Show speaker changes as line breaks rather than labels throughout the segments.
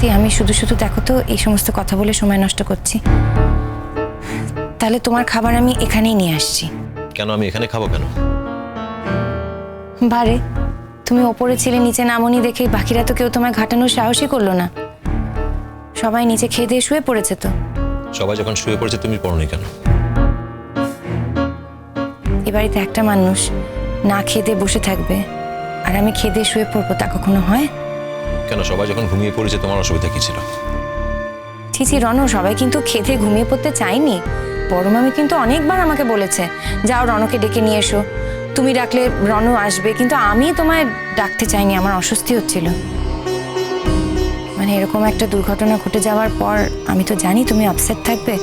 সত্যি আমি শুধু শুধু দেখো তো এই সমস্ত কথা বলে সময় নষ্ট করছি। তাহলে তোমার খাবার আমি এখানেই নিয়ে আসছি।
কেন আমি এখানে খাব কেন?
বারে তুমি ওপরে ছিলে নিচে নামনি দেখে বাকিরা তো কেউ তোমায় ঘাটানোর সাহসই করল না। সবাই নিচে খেয়ে দিয়ে শুয়ে পড়েছে তো।
সবাই যখন শুয়ে পড়েছে তুমি পড়নি কেন?
এ বাড়িতে একটা মানুষ না খেয়ে দিয়ে বসে থাকবে আর আমি খেয়ে দিয়ে শুয়ে পড়ব তা কখনো হয়?
কেন? সবাই যখন ঘুমিয়ে পড়েছে, তোমার অসুবিধা কি ছিল?
ছিছি রণ সবাই কিন্তু খেতে ঘুমিয়ে পড়তে চায়নি। বড় মামি কিন্তু অনেকবার আমাকে বলেছে, যাও রণকে ডেকে নিয়ে এসো। তুমি ডাকলে রণ আসবে, কিন্তু আমি তোমায় ডাকতে চাইনি, আমার অস্বস্তি হচ্ছিল। মানে এরকম একটা দুর্ঘটনা ঘটে যাওয়ার পর, আমি তো জানি তুমি আপসেট থাকবে,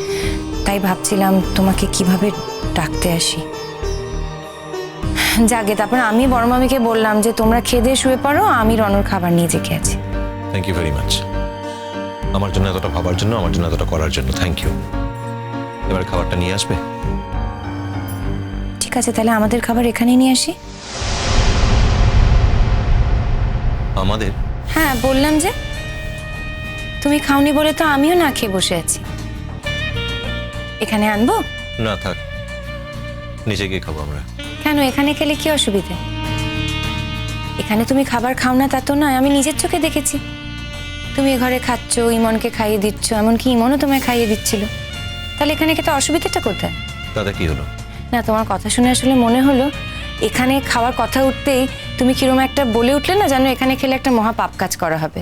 তাই ভাবছিলাম তোমাকে কীভাবে ডাকতে আসি। যাকে তারপর আমি বড় মামিকে বললাম যে, তোমরা খেয়ে শুয়ে পড়ো, আমি রণর খাবার নিয়ে জেগে আছি।
থ্যাংক ইউ ভেরি মাচ আমার জন্য এতটা ভাবার জন্য আমার জন্য এতটা করার জন্য থ্যাংক ইউ এবার খাবারটা নিয়ে আসবে?
ঠিক আছে তাহলে আমাদের খাবার এখানেই নিয়ে আসি।
আমাদের?
হ্যাঁ বললাম যে তুমি খাওনি বলে তো আমিও না খেয়ে বসে আছি। এখানে আনব?
না থাক। নিচে গিয়ে খাব আমরা।
কেন এখানে খেলে কি অসুবিধে? এখানে তুমি খাবার খাও না তা তো নয় আমি নিজের চোখে দেখেছি। তুমি এ ঘরে খাচ্ছ ইমনকে খাইয়ে দিচ্ছ এমনকি ইমনও তোমায় খাইয়ে দিচ্ছিল। তাহলে এখানে খেতে অসুবিধাটা কোথায়?
তাতে কি হলো?
না তোমার কথা শুনে আসলে মনে হলো এখানে খাওয়ার কথা উঠতেই তুমি কিরম একটা বলে উঠলে না জানো এখানে খেলে একটা মহা পাপ কাজ করা হবে।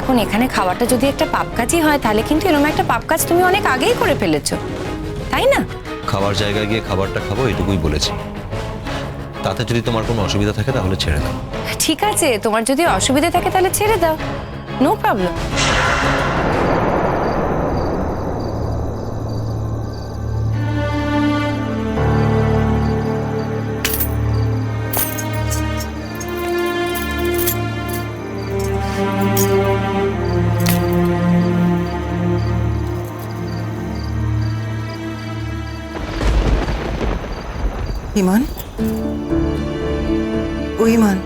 এখন এখানে খাওয়াটা যদি একটা পাপ কাজই হয় তাহলে কিন্তু এরকম একটা পাপ কাজ তুমি অনেক আগেই করে ফেলেছো। তাই না?
খাবার জায়গায় গিয়ে খাবারটা খাব এটুকুই বলেছি। তাতে যদি তোমার কোনো অসুবিধা থাকে তাহলে ছেড়ে দাও।
ঠিক আছে তোমার যদি অসুবিধা থাকে তাহলে ছেড়ে দাও। নো প্রবলেম
ইমান? ও ইমান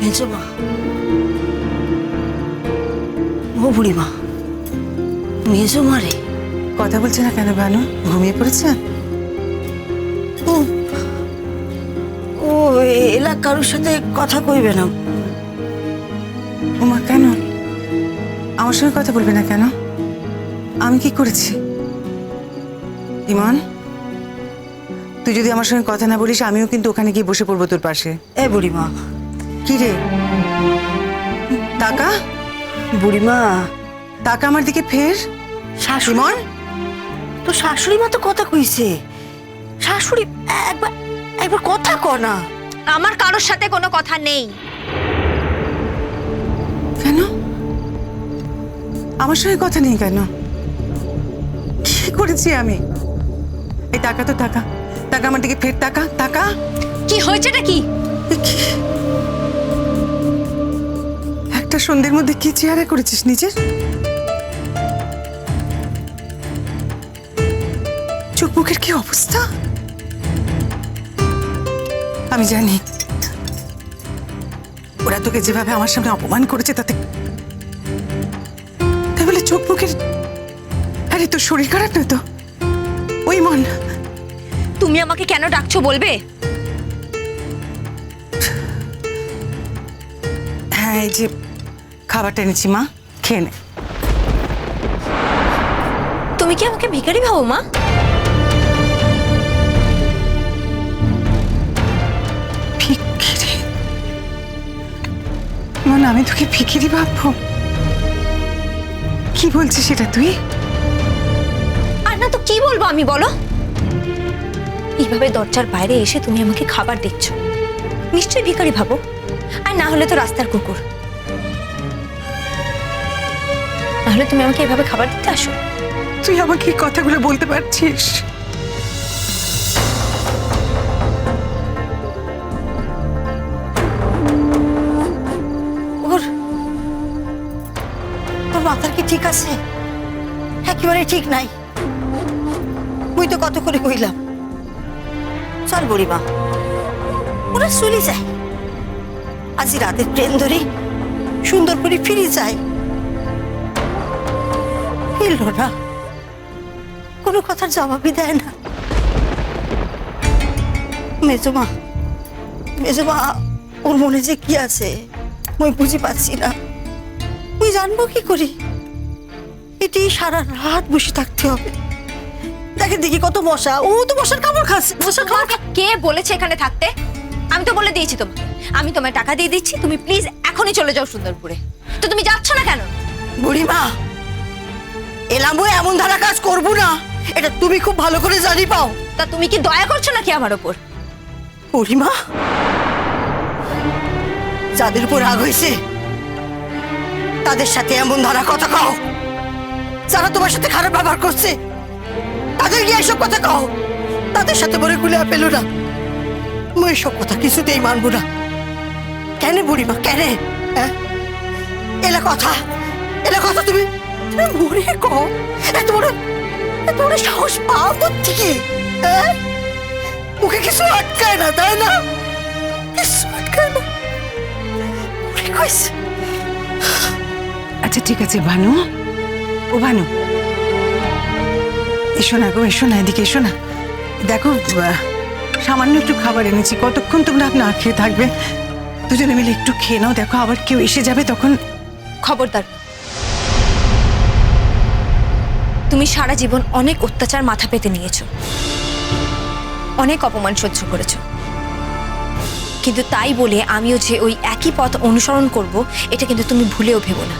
মেজো মা। ও বুড়ি মা। মেজো মা রে।
কথা বলছে না কেন বানু? ঘুমিয়ে পড়েছে?
ও ও এলা কারোর সাথে কথা কইবে না।
ওমা কেন? আমার সঙ্গে কথা বলবে না কেন? আমি কি করেছি? ইমান? তুই যদি আমার সঙ্গে কথা না বলিস আমিও কিন্তু ওখানে গিয়ে বসে পড়ব তোর পাশে।
এ বুড়িমা।
কি রে? টাকা
বুড়িমা।
টাকা আমার দিকে ফের?
শাশুড়ি
ইমন?
তো শাশুড়ি মা তো কথা কইছে। শাশুড়ি একবার একবার কথা ক না।
আমার কারোর সাথে কোনো কথা নেই।
কেন? আমার সঙ্গে কথা নেই কেন? কি করেছি আমি? এই টাকা তো টাকা। টাকা আমার দিকে ফের টাকা টাকা
কি হয়েছেটা কি?
একটা সন্ধ্যের মধ্যে কি চেহারা করেছিস নিজের? চোখ মুখের কি অবস্থা? আমি জানি। ওরা তোকে যেভাবে আমার সামনে অপমান করেছে তাতে তাই বলে চোখ মুখের আরে তোর শরীর খারাপ না তো? ওই মন।
তুমি আমাকে কেন ডাকছো বলবে?
হ্যাঁ এই যে খাবারটা এনেছি মা। খেয়ে নে।
তুমি কি আমাকে ভিখারি ভাবো মা?
মন আমি তোকে ফিকিরি ভাববো? কি বলছিস সেটা তুই?
আর না তো কি বলব আমি বলো? এইভাবে দরজার বাইরে এসে তুমি আমাকে খাবার দিচ্ছ নিশ্চয়ই ভিখারি ভাবো। আর না হলে তো রাস্তার কুকুর। নাহলে তুমি আমাকে এভাবে খাবার দিতে আসো।
তুই আমাকে এই কথাগুলো বলতে পারছিস?
ওর ওর মাথার কি ঠিক আছে? একেবারে ঠিক নাই। মুই তো কত করে কইলাম। চল বুড়ি মা ওরা চলে যায়। আজি রাতের ট্রেন ধরি সুন্দর করে ফিরে যায়। ফিরল না। কোনো কথার জবাবই দেয় না। মেজমা মেজমা, ওর মনে যে কি আছে, মই বুঝি পাচ্ছি না। মুই জানব কি করি? এটি সারা রাত বসে থাকতে হবে। দেখে দেখি কত মশা। ও তো মশার কামড় খাচ্ছে। মশার কামড়
কে বলেছে এখানে থাকতে? আমি তো বলে দিয়েছি তোমাকে আমি তোমায় টাকা দিয়ে দিচ্ছি তুমি প্লিজ এখনই চলে যাও সুন্দরপুরে। তো তুমি যাচ্ছ না কেন?
বুড়িমা এলাম বই এমন ধারা কাজ করব না। এটা তুমি খুব ভালো করে জানি পাও।
তা তুমি কি দয়া করছ নাকি আমার ওপর?
বুড়িমা যাদের উপর রাগ হয়েছে তাদের সাথে এমন ধারা কথা কও। যারা তোমার সাথে খারাপ ব্যবহার করছে তাদের গিয়ে এসব কথা কও। তাদের সাথে বলে গুলিয়া পেল না। মই এসব কথা কিছুতেই মানবো না। কেন বুড়িমা, কেন? হ্যাঁ? এলা কথা এলা কথা তুমি। মরে কও এত বড় এত বড় সাহস পাও থেকে। হ্যাঁ? মুখে কিছু আটকায় না, তাই না? কিছু আটকায় না।
আচ্ছা ঠিক আছে, ভানু। ও ভানু। এসো না গো এসো না এদিকে এসো না দেখো সামান্য একটু খাবার এনেছি। কতক্ষণ তোমরা না খেয়ে থাকবে? দুজনে মিলে একটু খেয়ে নাও, দেখো আবার কেউ এসে যাবে তখন।
খবরদার। তুমি সারা জীবন অনেক অত্যাচার মাথা পেতে নিয়েছো। অনেক অপমান সহ্য করেছ। কিন্তু তাই বলে আমিও যে ওই একই পথ অনুসরণ করব, এটা কিন্তু তুমি ভুলেও ভেবো না।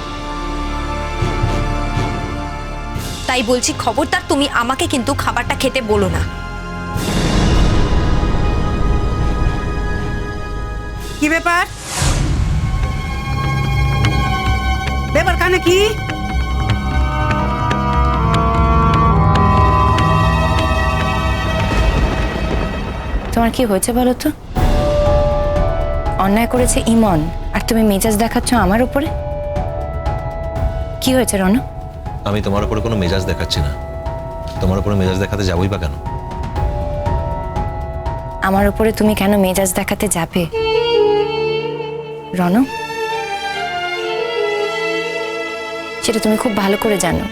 তাই বলছি খবরদার তুমি আমাকে কিন্তু খাবারটা খেতে বলো না।
কি ব্যাপার? ব্যাপার কানে কি?
তোমার কি হয়েছে বলো তো? অন্যায় করেছে ইমন আর তুমি মেজাজ দেখাচ্ছ আমার উপরে? কি হয়েছে রণ
আমি তোমার উপরে কোনো মেজাজ দেখাচ্ছি না। তোমার উপরে মেজাজ দেখাতে যাবোই বা কেন?
আমার উপরে তুমি কেন মেজাজ দেখাতে যাবে? রণ সেটা তুমি খুব ভালো করে জানো।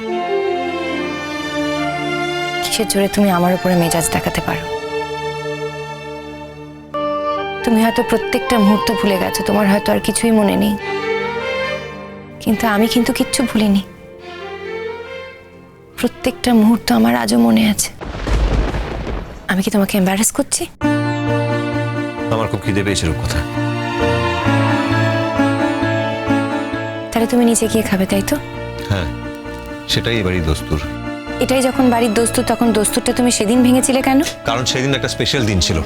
কিসের জোরে তুমি আমার উপরে মেজাজ দেখাতে পারো? তুমি হয়তো প্রত্যেকটা মুহূর্ত ভুলে গেছো, তোমার হয়তো আর কিছুই মনে নেই। কিন্তু আমি কিন্তু কিচ্ছু ভুলিনি। প্রত্যেকটা মুহূর্ত আমার আজও মনে আছে। আমি কি তোমাকে এম্বারেস করছি?
আমার খুব খিদে পেয়েছে কথা
তাহলে তুমি নিচে গিয়ে খাবে তাই তো?
হ্যাঁ সেটাই এবারই দস্তুর।
এটাই যখন বাড়ির দস্তুর তখন দস্তুরটা তুমি সেদিন ভেঙেছিলে কেন?
কারণ সেদিন একটা স্পেশাল দিন ছিল।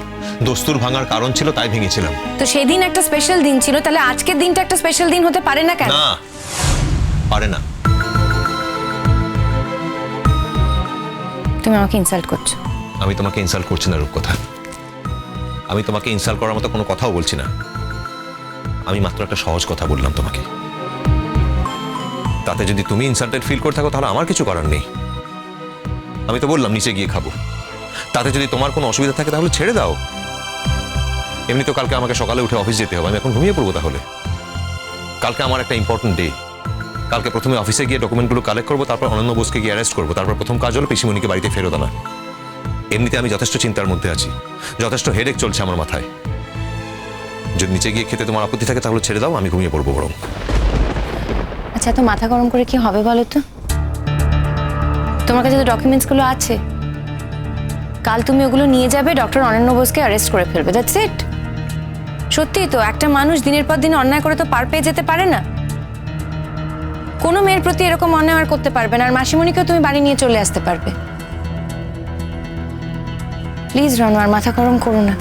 দস্তুর ভাঙার কারণ ছিল তাই ভেঙেছিলাম।
তো সেদিন একটা স্পেশাল দিন ছিল তাহলে আজকের দিনটা একটা স্পেশাল দিন হতে পারে না কেন?
না পারে না।
তুমি আমাকে ইনসাল্ট করছ।
আমি তোমাকে ইনসাল্ট করছি না, রূপকথা। আমি তোমাকে ইনসাল্ট করার মতো কোনো কথাও বলছি না। আমি মাত্র একটা সহজ কথা বললাম তোমাকে। তাতে যদি তুমি ইনসাল্টেড ফিল করে থাকো, তাহলে আমার কিছু করার নেই। আমি তো বললাম, নিচে গিয়ে খাব। তাতে যদি তোমার কোনো অসুবিধা থাকে, তাহলে ছেড়ে দাও। এমনি তো কালকে আমাকে সকালে উঠে অফিস যেতে হবে। আমি এখন ঘুমিয়ে পড়ব তাহলে। কালকে আমার একটা ইম্পর্টেন্ট ডে কালকে প্রথমে অফিসে গিয়ে ডকুমেন্টগুলো কালেক্ট করব, তারপর অনন্য বোসকে গিয়ে অ্যারেস্ট করব। তারপর প্রথম কাজ হলো পিসিমণিকে বাড়িতে ফেরত আনা। এমনিতে আমি যথেষ্ট চিন্তার মধ্যে আছি। যথেষ্ট হেডেক চলছে আমার মাথায়। যদি নিচে গিয়ে খেতে তোমার আপত্তি থাকে, তাহলে ছেড়ে দাও, আমি ঘুমিয়ে পড়ব বরং।
আচ্ছা তো মাথা গরম করে কি হবে বলো তো? তোমার কাছে তো ডকুমেন্টসগুলো আছে। কাল তুমি ওগুলো নিয়ে যাবে ডক্টর অনন্য বোসকে অ্যারেস্ট করে ফেলবে দ্যাটস ইট সত্যি তো, একটা মানুষ দিনের পর দিন অন্যায় করে তো পার পেয়ে যেতে পারে না। কোনো মেয়ের প্রতি এরকম অন্যায় আর করতে পারবে না। আর মাসিমণিকেও তুমি বাড়ি নিয়ে চলে আসতে পারবে। প্লিজ রনু, আর মাথা গরম করো না।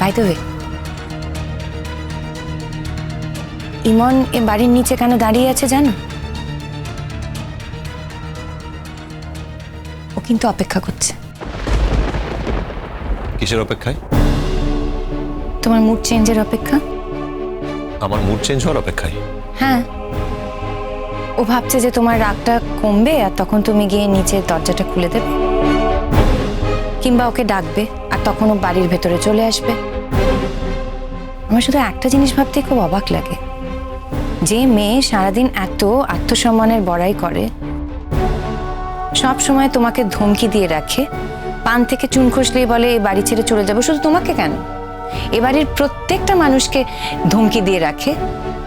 বাই দ্য ওয়ে ইমন এ বাড়ির নিচে কেন দাঁড়িয়ে আছে জানো? ও কিন্তু অপেক্ষা করছে।
কিসের অপেক্ষায়?
তোমার মুড চেঞ্জের অপেক্ষা?
আমার মুড চেঞ্জ হওয়ার অপেক্ষায়?
হ্যাঁ। ও ভাবছে যে তোমার রাগটা কমবে আর তখন তুমি গিয়ে নিচের দরজাটা খুলে দেবে। কিংবা ওকে ডাকবে আর তখন ও বাড়ির ভেতরে চলে আসবে। আমার শুধু একটা জিনিস ভাবতে খুব অবাক লাগে। যে মেয়ে সারাদিন এত আত্মসম্মানের বড়াই করে সব সময় তোমাকে ধমকি দিয়ে রাখে পান থেকে চুন খসলেই বলে এই বাড়ি ছেড়ে চলে যাব শুধু তোমাকে কেন? এ বাড়ির প্রত্যেকটা মানুষকে ধমকি দিয়ে রাখে।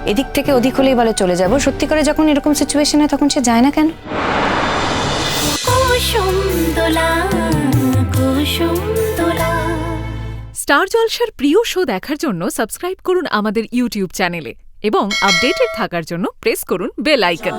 এদিক থেকে ওদিক হলেই বলে চলে যাব। সত্যি করে যখন এরকম সিচুয়েশন হয় তখন সে যায় না কেন?
স্টার জলসার প্রিয় শো দেখার জন্য সাবস্ক্রাইব করুন আমাদের ইউটিউব চ্যানেলে এবং আপডেটেড থাকার জন্য প্রেস করুন বেল আইকন